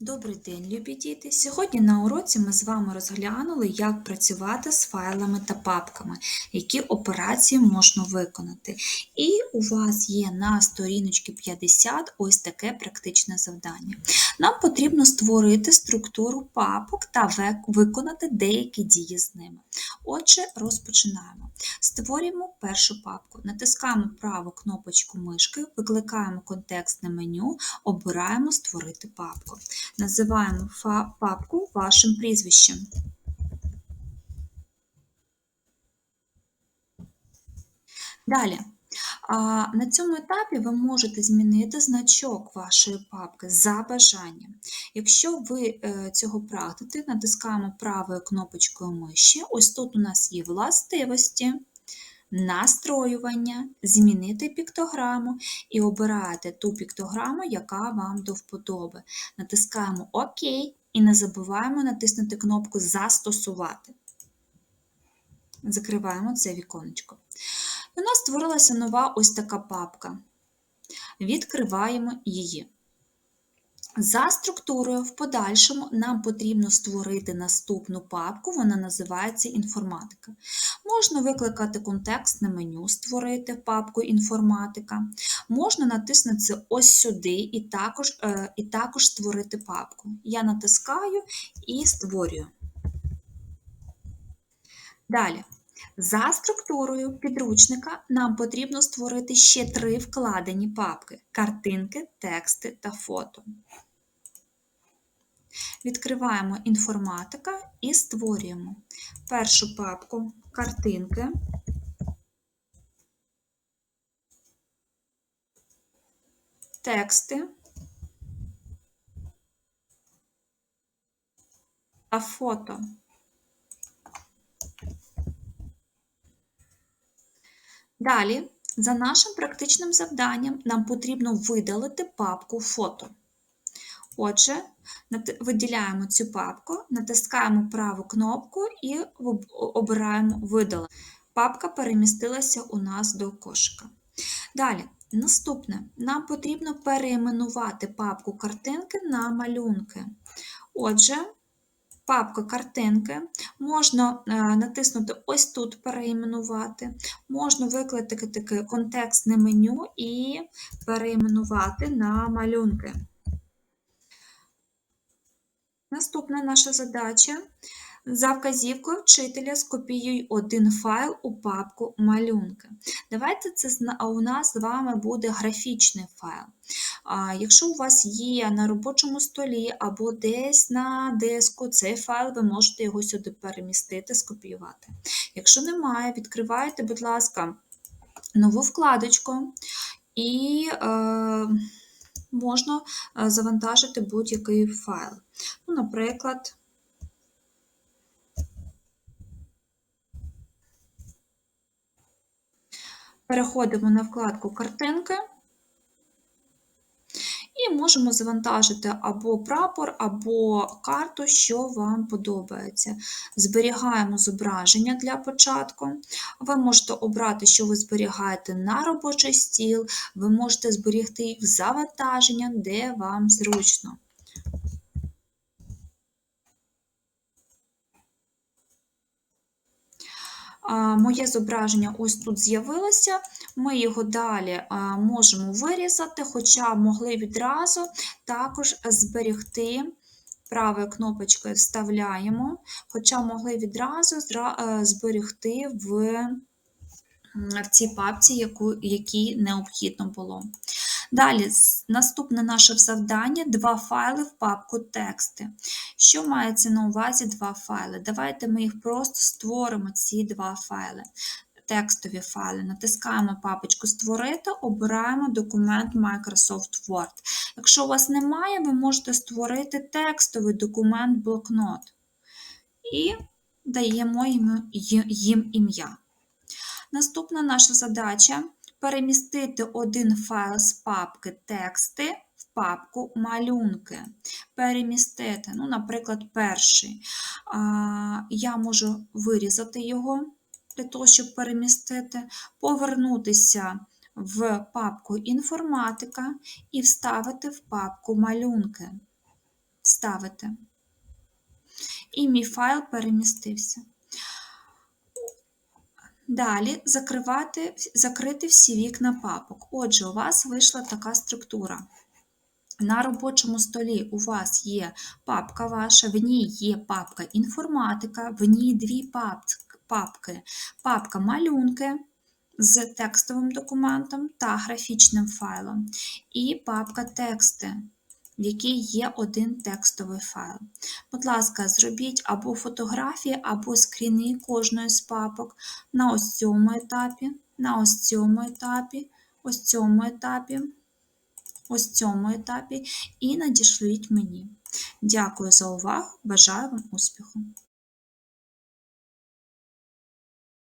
Добрий день, любі діти! Сьогодні на уроці ми з вами розглянули, як працювати з файлами та папками, які операції можна виконати. І у вас є на сторіночці 50 ось таке практичне завдання. Нам потрібно створити структуру папок та виконати деякі дії з ними. Отже, розпочинаємо. Створюємо першу папку, натискаємо праву кнопочку мишки, викликаємо контекстне меню, обираємо Створити папку. Називаємо папку вашим прізвищем. Далі. На цьому етапі ви можете змінити значок вашої папки за бажанням. Якщо ви е, цього прагнете, натискаємо правою кнопочкою миші. Ось тут у нас є властивості, настроювання, змінити піктограму і обираєте ту піктограму, яка вам до вподоби. Натискаємо ОК і не забуваємо натиснути кнопку Застосувати. Закриваємо це віконечко. У нас створилася нова ось така папка. Відкриваємо її. За структурою в подальшому нам потрібно створити наступну папку, вона називається інформатика. Можна викликати контекстне меню, створити папку інформатика. Можна натиснути ось сюди і також, е, і також створити папку. Я натискаю і створюю. Далі. За структурою підручника нам потрібно створити ще три вкладені папки: картинки, тексти та фото. Відкриваємо інформатика і створюємо першу папку картинки. Тексти та фото. Далі, за нашим практичним завданням, нам потрібно видалити папку фото. Отже, виділяємо цю папку, натискаємо праву кнопку і обираємо видалити. Папка перемістилася у нас до кошика. Далі, наступне, нам потрібно перейменувати папку картинки на малюнки. Отже, папка картинки можна е, натиснути ось тут перейменувати, можна викликати контекстне меню і перейменувати на малюнки. Наступна наша задача. За вказівкою вчителя скопіюй один файл у папку малюнки. Давайте це у нас з вами буде графічний файл. А, Якщо у вас є на робочому столі або десь на диску цей файл, ви можете його сюди перемістити, скопіювати. Якщо немає, відкривайте, будь ласка, нову вкладочку і е, можна е, завантажити будь-який файл. Ну, наприклад, переходимо на вкладку картинки можемо завантажити або прапор, або карту, що вам подобається. Зберігаємо зображення для початку. Ви можете обрати, що ви зберігаєте на робочий стіл, ви можете зберігти їх в завантаження, де вам зручно. Моє зображення ось тут з'явилося. Ми його далі можемо вирізати, хоча могли відразу також зберегти. Правою кнопочкою вставляємо, хоча могли відразу е, зберегти в, в цій папці, яку, якій необхідно було. Далі, наступне наше завдання два файли в папку тексти. Що мається на увазі два файли? Давайте ми їх просто створимо, ці два файли. Текстові файли. Натискаємо папочку Створити, обираємо документ Microsoft Word. Якщо у вас немає, ви можете створити текстовий документ блокнот і даємо їм ім'я. Наступна наша задача перемістити один файл з папки тексти в папку малюнки. Перемістити, ну, наприклад, перший. Я можу вирізати його для того, щоб перемістити, повернутися в папку інформатика і вставити в папку малюнки. ставите. І мій файл перемістився. Далі закривати, закрити всі вікна папок. Отже, у вас вийшла така структура. На робочому столі у вас є папка ваша, в ній є папка інформатика, в ній дві папки. Папка малюнки з текстовим документом та графічним файлом, і папка тексти, в якій є один текстовий файл. Будь ласка, зробіть або фотографії, або скріни кожної з папок на ось цьому етапі, на ось цьому етапі, ось цьому етапі ось цьому етапі і надішліть мені. Дякую за увагу, бажаю вам успіху!